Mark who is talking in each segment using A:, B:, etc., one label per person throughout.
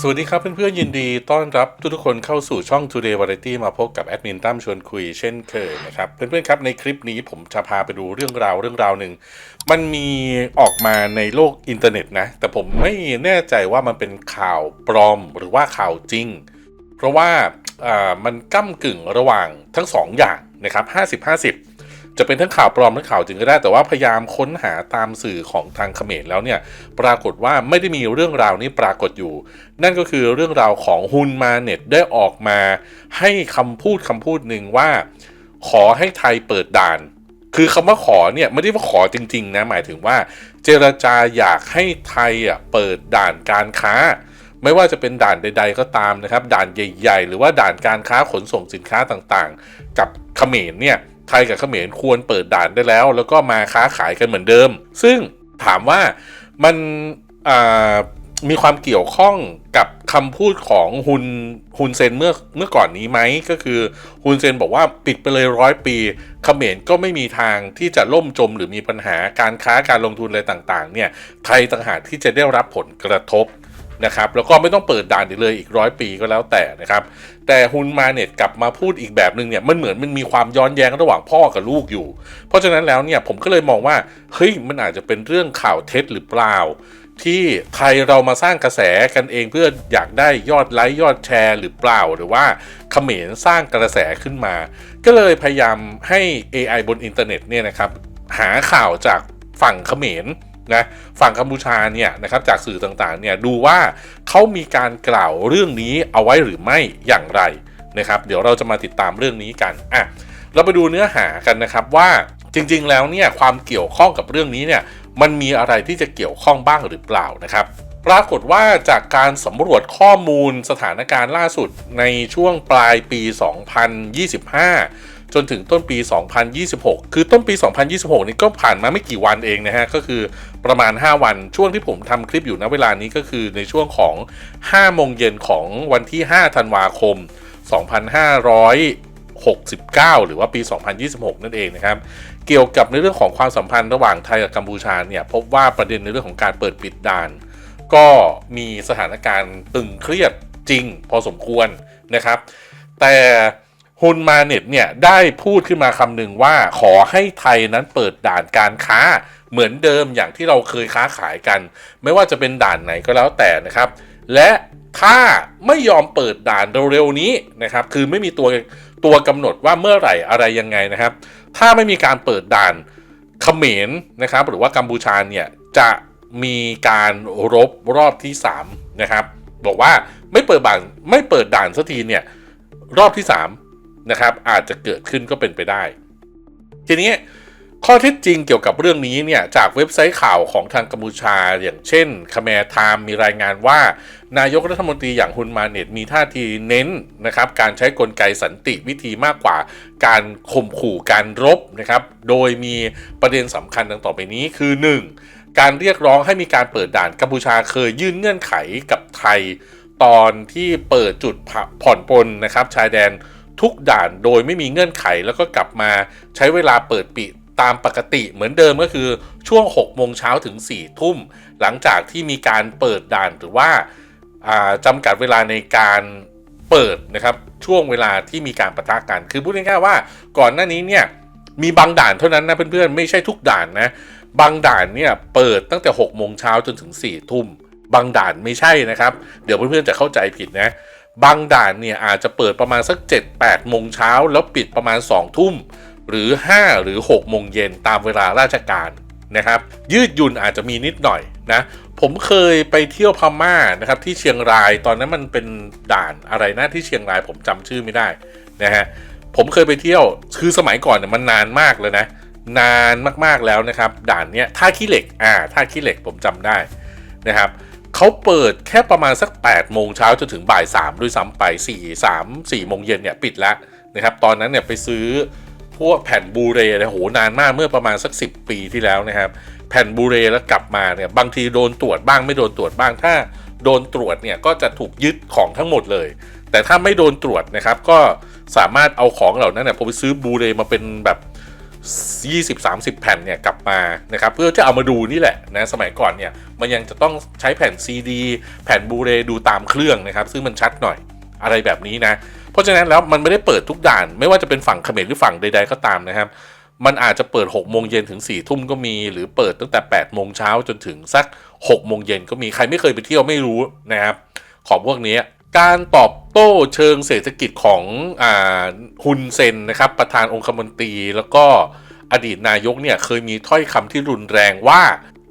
A: สวัสดีครับเพื่อนๆยินดีต้อนรับทุกๆคนเข้าสู่ช่อง Today Variety มาพบกับแอดมินตั้มชวนคุยเช่นเคยนะครับเพื่อนๆครับในคลิปนี้ผมจะพาไปดูเรื่องราวเรื่องราวหนึ่งมันมีออกมาในโลกอินเทอร์เน็ตนะแต่ผมไม่แน่ใจว่ามันเป็นข่าวปลอมหรือว่าข่าวจริง เพราะว่ามันก้ากึ่งระหว่างทั้งสองอย่างนะครับ50 50 จะเป็นทั้งข่าวปลอมทั้งข่าวจริงก็ได้ แต่ว่าพยายามค้นหาตามสื่อของทางเขมรแล้วเนี่ยปรากฏว่าไม่ได้มีเรื่องราวนี้ปรากฏอยู่ นั่นก็คือเรื่องราวของฮุนมาเน็ตได้ออกมา ให้คำพูดคำพูดหนึ่งว่า ขอให้ไทยเปิดด่าน คือคำว่าขอเนี่ยไม่ได้ว่าขอจริงๆนะหมายถึงว่า เจรจาอยากให้ไทยอะเปิดด่านการค้าไม่ว่าจะเป็นด่านใด ๆ ก็ตามนะครับ ด่านใหญ่ ๆ หรือว่าด่านการค้าขนส่งสินค้าต่างๆ กับเขมรเนี่ย ไทยกับเขมรควรเปิดด่านได้แล้ว แล้วก็มาค้าขายกันเหมือนเดิม ซึ่งถามว่ามันมีความเกี่ยวข้องกับคำพูดของฮุนฮุนเซนเมื่อเมื่อก่อนนี้ไหมก็คือฮุนเซนบอกว่าปิดไปเลยร้อยปีเขมรก็ไม่มีทางที่จะล่มจมหรือมีปัญหาการค้าการลงทุนอะไรต่างๆเนี่ยไทยต่างหากที่จะได้รับผลกระทบ นะครับแล้วก็ไม่ต้องเปิดด่านอีกเลยอีกร้อยปีก็แล้วแต่นะครับ แต่ฮุนมาเน็ตกลับมาพูดอีกแบบหนึ่งเนี่ยมันเหมือนมันมีความย้อนแย้งระหว่างพ่อกับลูกอยู่ เพราะฉะนั้นแล้วเนี่ยผมก็เลยมองว่าเฮ้ยมันอาจจะเป็นเรื่องข่าวเท็จหรือเปล่า ที่ไทยเรามาสร้างกระแสกันเองเพื่ออยากได้ยอดไลค์ยอดแชร์หรือเปล่า หรือว่าเขมรสร้างกระแสขึ้นมา ก็เลยพยายามให้ AI บนอินเทอร์เน็ตเนี่ยนะครับหาข่าวจากฝั่งเขมร นะฝั่งกัมพูชาเนี่ยนะครับจากสื่อต่างๆเนี่ยดูว่าเขามีการกล่าวเรื่องนี้เอาไว้หรือไม่อย่างไรนะครับ เดี๋ยวเราจะมาติดตามเรื่องนี้กันอะเราไปดูเนื้อหากันนะครับว่าจริงๆแล้วเนี่ยความเกี่ยวข้องกับเรื่องนี้เนี่ยมันมีอะไรที่จะเกี่ยวข้องบ้างหรือเปล่านะครับปรากฏว่าจากการสำรวจข้อมูลสถานการณ์ล่าสุดในช่วงปลายปี 2025 จนถึงต้นปี 2026 คือต้นปี 2026 นี่ก็ผ่านมาไม่กี่วันเองนะฮะ ก็คือประมาณ 5 วัน ช่วงที่ผมทำคลิปอยู่ณเวลานี้ก็คือในช่วงของ 5 โมงเย็นของวันที่ 5 ธันวาคม 2569 หรือว่าปี 2026 นั่นเองนะครับ เกี่ยวกับในเรื่องของความสัมพันธ์ระหว่างไทยกับกัมพูชาเนี่ย พบว่าประเด็นในเรื่องของการเปิดปิดด่าน ก็มีสถานการณ์ตึงเครียดจริงพอสมควรนะครับ แต่ ฮุนมาเน็ตเนี่ยได้พูดขึ้นมาคำหนึ่งว่าขอให้ไทยนั้นเปิดด่านการค้าเหมือนเดิมอย่างที่เราเคยค้าขายกัน ไม่ว่าจะเป็นด่านไหนก็แล้วแต่นะครับ และถ้าไม่ยอมเปิดด่านเร็วๆนี้นะครับ คือไม่มีตัวตัวกำหนดว่าเมื่อไหร่อะไรยังไงนะครับ ถ้าไม่มีการเปิดด่านเขมรนะครับ หรือว่ากัมพูชาเนี่ยจะมีการรบรอบที่3นะครับ บอกว่าไม่เปิดด่านไม่เปิดด่านสักทีเนี่ยรอบที่ 3 นะครับ อาจจะเกิดขึ้นก็เป็นไปได้ ทีนี้ข้อเท็จจริงเกี่ยวกับเรื่องนี้เนี่ยจากเว็บไซต์ข่าวของทางกัมพูชา อย่างเช่นคแมร์ไทม์มีรายงานว่า นายกรัฐมนตรีอย่างฮุนมาเน็ตมีท่าทีเน้นนะครับการใช้กลไกสันติวิธีมากกว่า การข่มขู่การรบนะครับโดยมีประเด็นสำคัญดังต่อไปนี้คือ 1. การเรียกร้องให้มีการเปิดด่านกัมพูชาเคยยื่นเงื่อนไขกับไทย ตอนที่เปิดจุดผ่อนปลนนะครับชายแดน ทุกด่านโดยไม่มีเงื่อนไขแล้วก็กลับมาใช้เวลาเปิดปิดตามปกติเหมือนเดิมก็คือช่วง 6 โมงเช้าถึง 4 ทุ่ม หลังจากที่มีการเปิดด่านหรือว่าจำกัดเวลาในการเปิดนะครับช่วงเวลาที่มีการประทะกัน คือพูดง่ายๆว่าก่อนหน้านี้เนี่ยมีบางด่านเท่านั้นนะเพื่อนๆ ไม่ใช่ทุกด่านนะบางด่านเนี่ยเปิดตั้งแต่ 6 โมงเช้าจนถึง 4 ทุ่ม บางด่านไม่ใช่นะครับ เดี๋ยวเพื่อนๆจะเข้าใจผิดนะ บางด่านเนี่ยอาจจะเปิดประมาณสัก 7-8 โมงเช้า แล้วปิดประมาณ 2 ทุ่ม หรือ 5 หรือ 6 โมงเย็นตามเวลาราชการนะครับ ยืดหยุ่นอาจจะมีนิดหน่อยนะผมเคยไปเที่ยวพม่านะครับที่เชียงรายตอนนั้นมันเป็นด่านอะไรนะที่เชียงรายผมจำชื่อไม่ได้นะฮะผมเคยไปเที่ยวคือสมัยก่อนเนี่ยมันนานมากเลยนะ นานมากๆแล้วนะครับ ด่านเนี้ยท่าขี้เหล็กอ่าท่าขี้เหล็กผมจำได้นะครับ เขาเปิดแค่ประมาณสัก8โมงเช้าจนถึงบ่าย3ด้วยซ้ำไป 4 3 4โมงเย็นเนี่ยปิดแล้วนะครับ ตอนนั้นเนี่ยไปซื้อพวกแผ่นบูเรนี่ยโหนานมากเมื่อประมาณสัก 10 ปีที่แล้วนะครับ แผ่นบูเรแล้วกลับมาเนี่ยบางทีโดนตรวจบ้างไม่โดนตรวจบ้างถ้าโดนตรวจเนี่ยก็จะถูกยึดของทั้งหมดเลย แต่ถ้าไม่โดนตรวจนะครับก็สามารถเอาของเหล่านั้นเนี่ยผมไปซื้อบูเรมาเป็นแบบ 20-30 แผ่นเนี่ยกลับมานะครับเพื่อจะเอามาดูนี่แหละนะสมัยก่อนเนี่ยมันยังจะต้องใช้แผ่น CD แผ่นบูเรดูตามเครื่องนะครับซึ่งมันชัดหน่อยอะไรแบบนี้นะเพราะฉะนั้นแล้วมันไม่ได้เปิดทุกด่าน ไม่ว่าจะเป็นฝั่งเขมรหรือฝั่งใด ๆก็ตามนะครับ มันอาจจะเปิด6โมงเย็นถึง4ทุ่มก็มี หรือเปิดตั้งแต่8โมงเช้าจนถึงสัก6โมงเย็นก็มีใครไม่เคยไปเที่ยวไม่รู้นะครับของพวกนี้ การตอบโต้เชิงเศรษฐกิจของอ่าฮุนเซนนะครับ ประธานองคมนตรีแล้วก็อดีตนายกเนี่ยเคยมีถ้อยคำที่รุนแรงว่า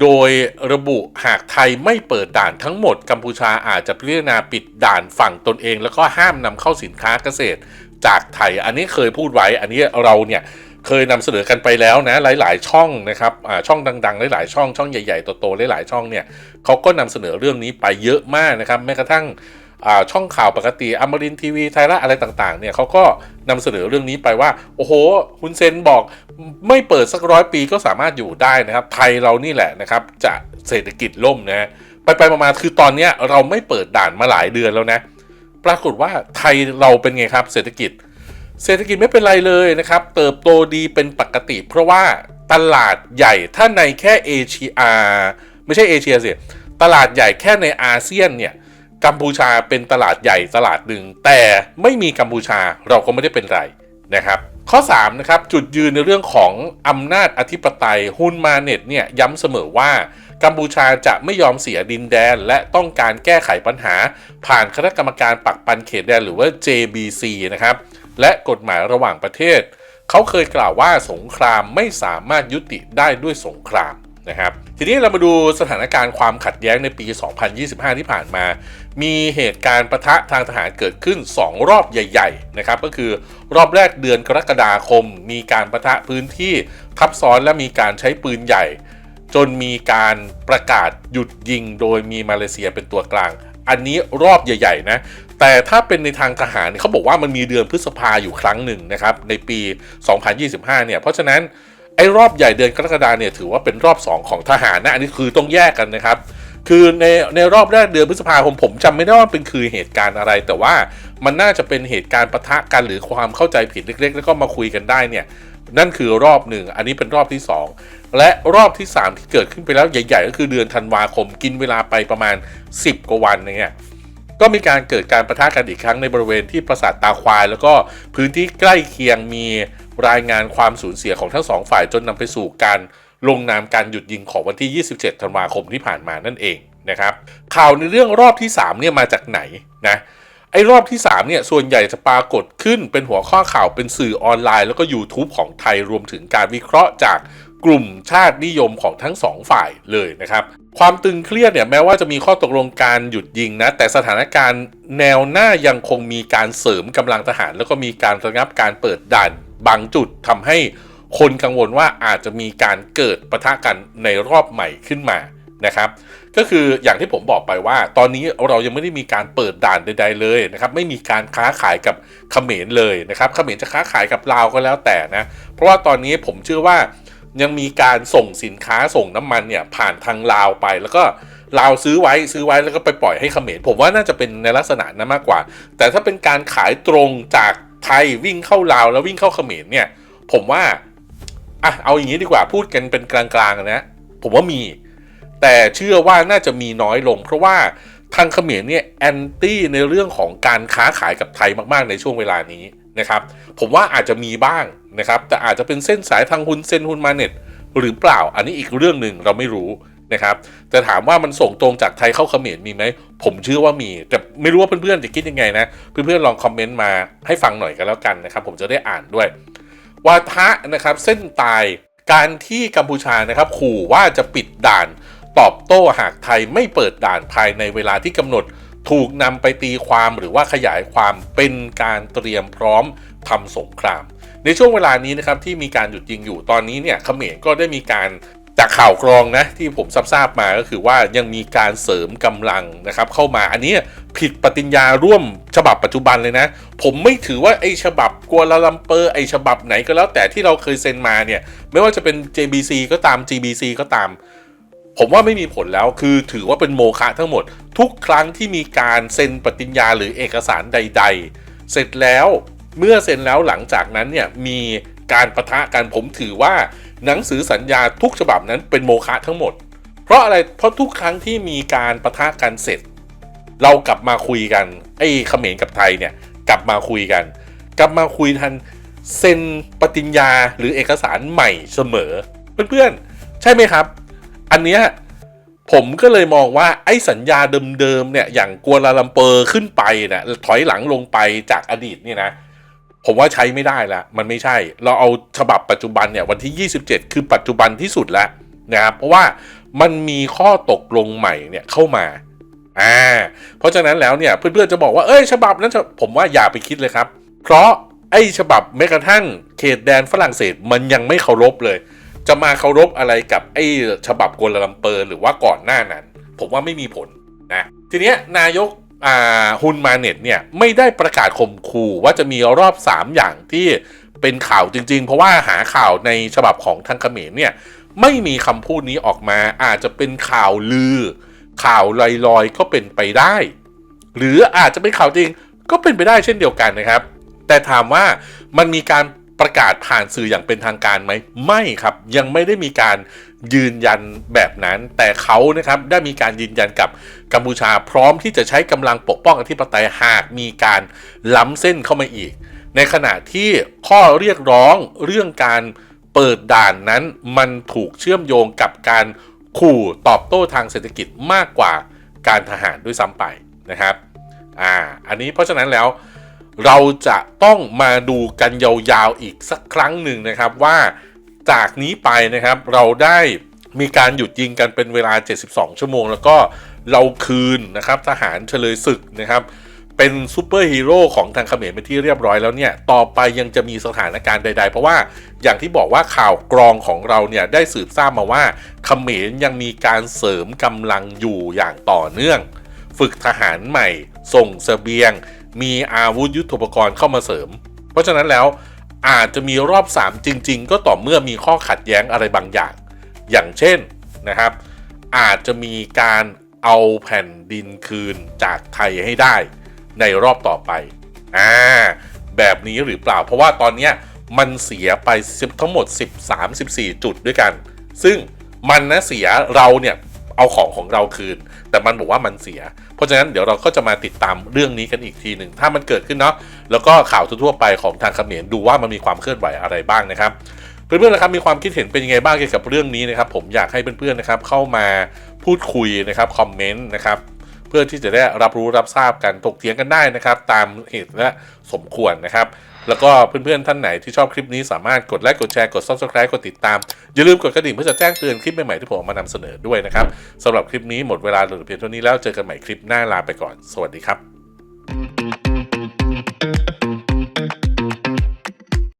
A: โดยระบุหากไทยไม่เปิดด่านทั้งหมดกัมพูชาอาจจะพิจารณาปิดด่านฝั่งตนเอง แล้วก็ห้ามนำเข้าสินค้าเกษตรจากไทย อันนี้เคยพูดไว้ อันนี้เราเนี่ยเคยนำเสนอกันไปแล้วนะหลาย ๆ ช่องนะครับช่องดัง ๆ หลาย ๆ ช่องช่องใหญ่ ๆ โต ๆ หลาย ๆ ช่องเนี่ยเขาก็นำเสนอเรื่องนี้ไปเยอะมากนะครับแม้กระทั่ง ช่องข่าวปกติอมรินทีวีไทยรัฐอะไรต่างๆเนี่ยเขาก็นำเสนอเรื่องนี้ไปว่า โอ้โหฮุนเซนบอกไม่เปิดสักร้อยปีก็สามารถอยู่ได้นะครับ ไทยเรานี่แหละนะครับ จะเศรษฐกิจล่มนะไปไปมาคือตอนนี้เราไม่เปิดด่านมาหลายเดือนแล้วนะปรากฏว่าไทยเราเป็นไงครับ เศรษฐกิจ เศรษฐกิจไม่เป็นไรเลยนะครับ เติบโตดีเป็นปกติ เพราะว่าตลาดใหญ่ถ้าในแค่เอเชียไม่ใช่เอเชียสิตลาดใหญ่แค่ในอาเซียนเนี่ย กัมพูชาเป็นตลาดใหญ่ตลาดหนึ่งแต่ไม่มีกัมพูชาเราก็ไม่ได้เป็นไรนะครับ ข้อ3นะครับจุดยืนในเรื่องของอำนาจอธิปไตยฮุนมาเน็ตเนี่ยย้ำเสมอว่ากัมพูชาจะไม่ยอมเสียดินแดน และต้องการแก้ไขปัญหา ผ่านคณะกรรมการปักปันเขตแดนหรือว่า JBC นะครับและกฎหมายระหว่างประเทศ เขาเคยกล่าวว่าสงครามไม่สามารถยุติได้ด้วยสงครามนะครับ ทีนี้เรามาดูสถานการณ์ความขัดแย้งในปี 2025 ที่ผ่านมา มีเหตุการณ์ประทะทางทหารเกิดขึ้น 2 รอบใหญ่ ๆ นะครับ ก็คือรอบแรกเดือนกรกฎาคม มีการประทะพื้นที่ทับซ้อนและมีการใช้ปืนใหญ่ จนมีการประกาศหยุดยิงโดยมีมาเลเซียเป็นตัวกลาง อันนี้รอบใหญ่ ๆ นะ แต่ถ้าเป็นในทางทหารเขาบอกว่ามันมีเดือนพฤษภาอยู่ครั้งหนึ่งนะครับในปี 2025 เนี่ย เพราะฉะนั้น อ้รอบใหญ่เดือนกรกฎาเนี่ยถือว่าเป็นรอบ 2 ของทหารนะอันนี้คือต้องแยกกันนะครับ คือในในรอบแรกเดือนพฤษภาคมผมจำไม่ได้ว่าเป็นคือเหตุการณ์อะไร แต่ว่ามันน่าจะเป็นเหตุการณ์ปะทะกันหรือความเข้าใจผิดเล็ก ๆ แล้วก็มาคุยกันได้เนี่ยนั่นคือรอบหนึ่งอันนี้เป็นรอบที่ 2 และรอบที่ 3 ที่เกิดขึ้นไปแล้วใหญ่ๆ ก็คือเดือนธันวาคมกินเวลาไปประมาณ 10 กว่าวันเนี่ยก็มีการเกิดการประทะกันอีกครั้งในบริเวณที่ปราสาทตาควาย แล้วก็พื้นที่ใกล้เคียงมี รายงานความสูญเสียของทั้งสองฝ่ายจนนำไปสู่การลงนามการหยุดยิงของวันที่ 27 ธันวาคมที่ผ่านมานั่นเองนะครับ ข่าวในเรื่องรอบที่ 3 เนี่ยมาจากไหนนะ ไอ้รอบที่ 3 เนี่ยส่วนใหญ่จะปรากฏขึ้นเป็นหัวข้อข่าวเป็นสื่อออนไลน์ แล้วก็ YouTube ของไทยรวมถึงการวิเคราะห์จากกลุ่มชาตินิยมของทั้งสองฝ่ายเลยนะครับ ความตึงเครียดเนี่ยแม้ว่าจะมีข้อตกลงการหยุดยิงนะ แต่สถานการณ์แนวหน้ายังคงมีการเสริมกำลังทหาร แล้วก็มีการระงับการเปิดด่าน บางจุดทำให้คนกังวลว่าอาจจะมีการเกิดปะทะกันในรอบใหม่ขึ้นมานะครับ ก็คืออย่างที่ผมบอกไปว่า ตอนนี้เรายังไม่ได้มีการเปิดด่านใด ๆ เลยนะครับ ไม่มีการค้าขายกับเขมรเลยนะครับเขมรจะค้าขายกับลาวก็แล้วแต่นะ เพราะว่าตอนนี้ผมเชื่อว่ายังมีการส่งสินค้าส่งน้ำมันเนี่ยผ่านทางลาวไปแล้วก็ลาวซื้อไว้ซื้อไว้แล้วก็ไปปล่อยให้เขมรผมว่าน่าจะเป็นในลักษณะนั้นมากกว่า แต่ถ้าเป็นการขายตรงจาก ไทยวิ่งเข้าลาวแล้ววิ่งเข้าเขมรเนี่ย ผมว่าอะเอาอย่างนี้ดีกว่าพูดกันเป็นกลางๆนะผมว่ามี แต่เชื่อว่าน่าจะมีน้อยลง เพราะว่าทางเขมรเนี่ยแอนตี้ในเรื่องของการค้าขายกับไทยมากๆในช่วงเวลานี้นะครับผมว่าอาจจะมีบ้างนะครับ แต่อาจจะเป็นเส้นสายทางฮุนเซนฮุนมาเน็ตหรือเปล่าอันนี้อีกเรื่องหนึ่งเราไม่รู้ นะครับแต่ถามว่ามันส่งตรงจากไทยเข้าเขมรมีไหมผมเชื่อว่ามี แต่ไม่รู้ว่าเพื่อนๆจะคิดยังไงนะ เพื่อนๆลองคอมเมนต์มาให้ฟังหน่อยกันแล้วกันนะครับ ผมจะได้อ่านด้วย วาทะนะครับเส้นตายการที่กัมพูชานะครับขู่ว่าจะปิดด่าน ตอบโต้หากไทยไม่เปิดด่านภายในเวลาที่กำหนด ถูกนำไปตีความหรือว่าขยายความเป็นการเตรียมพร้อมทำสงคราม ในช่วงเวลานี้นะครับที่มีการหยุดยิงอยู่ตอนนี้เนี่ยเขมรก็ได้มีการ จากข่าวกรองนะที่ผมทราบมาก็คือว่ายังมีการเสริมกำลังนะครับเข้ามาอันนี้ผิดปฏิญญาร่วมฉบับปัจจุบันเลยนะ ผมไม่ถือว่าไอ้ฉบับกัวลาลัมเปอร์ไอ้ฉบับไหนก็แล้วแต่ที่เราเคยเซ็นมาเนี่ยไม่ว่าจะเป็น JBC ก็ตาม GBC ก็ตาม ผมว่าไม่มีผลแล้วคือถือว่าเป็นโมฆะทั้งหมด ทุกครั้งที่มีการเซ็นปฏิญญาหรือเอกสารใด ๆ เสร็จแล้วเมื่อเซ็นแล้วหลังจากนั้นเนี่ยมีการประทะกันผมถือว่า หนังสือสัญญาทุกฉบับนั้นเป็นโมฆะทั้งหมด เพราะอะไรเพราะทุกครั้งที่มีการประทะกันเสร็จ เรากลับมาคุยกันไอ้เขมรกับไทยเนี่ยกลับมาคุยกัน กลับมาคุยทันเซ็นปฏิญญาหรือเอกสารใหม่เสมอ เพื่อนๆ ใช่ไหมครับ อันเนี้ยผมก็เลยมองว่าไอ้สัญญาเดิมๆเนี่ยอย่างกัวลาลัมเปอร์ขึ้นไปเนี่ยถอยหลังลงไปจากอดีตเนี่ยนะ ผมว่าใช้ไม่ได้ละมันไม่ใช่ เราเอาฉบับปัจจุบันเนี่ยวันที่ 27 คือปัจจุบันที่สุดแล้วนะครับเพราะว่ามันมีข้อตกลงใหม่เนี่ยเข้ามาอ่าเพราะฉะนั้นแล้วเนี่ยเพื่อนๆจะบอกว่าเอ้ยฉบับนั้นผมว่าอย่าไปคิดเลยครับ เพราะไอ้ฉบับแม้กระทั่งเขตแดนฝรั่งเศสมันยังไม่เคารพเลย จะมาเคารพอะไรกับไอ้ฉบับกัวลาลัมเปอร์หรือว่าก่อนหน้านั้น ผมว่าไม่มีผลนะทีเนี้ยนายก ฮุนมาเน็ตเนี่ยไม่ได้ประกาศข่มขู่ว่าจะมีรอบ 3 อย่างที่เป็นข่าวจริง ๆ เพราะว่าหาข่าวในฉบับของทางเขมรเนี่ยไม่มีคำพูดนี้ออกมาอาจจะเป็นข่าวลือ ข่าวลอยๆก็เป็นไปได้ หรืออาจจะเป็นข่าวจริงก็เป็นไปได้เช่นเดียวกันนะครับ แต่ถามว่ามันมีการ ประกาศผ่านสื่ออย่างเป็นทางการไหมไม่ครับยังไม่ได้มีการยืนยันแบบนั้น แต่เขานะครับได้มีการยืนยันกับกัมพูชา พร้อมที่จะใช้กำลังปกป้องอธิปไตยหากมีการล้ำเส้นเข้ามาอีก ในขณะที่ข้อเรียกร้องเรื่องการเปิดด่านนั้นมันถูกเชื่อมโยงกับการขู่ตอบโต้ทางเศรษฐกิจมากกว่าการทหารด้วยซ้ำไปนะครับอ่าอันนี้เพราะฉะนั้นแล้ว เราจะต้องมาดูกันยาวๆอีกสักครั้งหนึ่งนะครับว่าจากนี้ไปนะครับเราได้มีการหยุดยิงกันเป็นเวลา 72 ชั่วโมง แล้วก็เราคืนนะครับทหารเฉลยศึกนะครับเป็นซูเปอร์ฮีโร่ของทางเขมรเป็นที่เรียบร้อยแล้วเนี่ยต่อไปยังจะมีสถานการณ์ใด ๆ เพราะว่าอย่างที่บอกว่าข่าวกรองของเราเนี่ยได้สืบทราบมาว่าเขมรยังมีการเสริมกำลังอยู่อย่างต่อเนื่อง ฝึกทหารใหม่ ส่งเสบียง มีอาวุธยุทโธปกรณ์เข้ามาเสริม เพราะฉะนั้นแล้วอาจจะมีรอบ 3 จริง ๆ ก็ต่อเมื่อมีข้อขัดแย้งอะไรบางอย่าง อย่างเช่นนะครับ อาจจะมีการเอาแผ่นดินคืนจากไทยให้ได้ในรอบต่อไปอ่าแบบนี้หรือเปล่า เพราะว่าตอนนี้มันเสียไปทั้งหมด 13-14 จุดด้วยกัน ซึ่งมันนะเสียเราเนี่ย เอาของของเราคืน แต่มันบอกว่ามันเสีย เพราะฉะนั้นเดี๋ยวเราก็จะมาติดตามเรื่องนี้กันอีกทีหนึ่งถ้ามันเกิดขึ้นเนาะแล้วก็ข่าวทั่วไปของทางเขมรดูว่ามันมีความเคลื่อนไหวอะไรบ้างนะครับเพื่อนๆนะครับมีความคิดเห็นเป็นยังไงบ้างเกี่ยวกับเรื่องนี้นะครับผมอยากให้เพื่อนๆนะครับเข้ามาพูดคุยนะครับคอมเมนต์นะครับ เพื่อที่จะได้รับรู้รับทราบกันถกเถียงกันได้นะครับ ตามเหตุและสมควรนะครับ แล้วก็เพื่อนๆท่านไหนที่ชอบคลิปนี้สามารถกดไลค์กดแชร์กด subscribe กดติดตาม อย่าลืมกดกระดิ่งเพื่อจะแจ้งเตือนคลิปใหม่ๆที่ผมมานำเสนอด้วยนะครับสำหรับคลิปนี้หมดเวลาหรือเพียงเท่านี้แล้วเจอกันใหม่คลิปหน้าลาไปก่อน สวัสดีครับ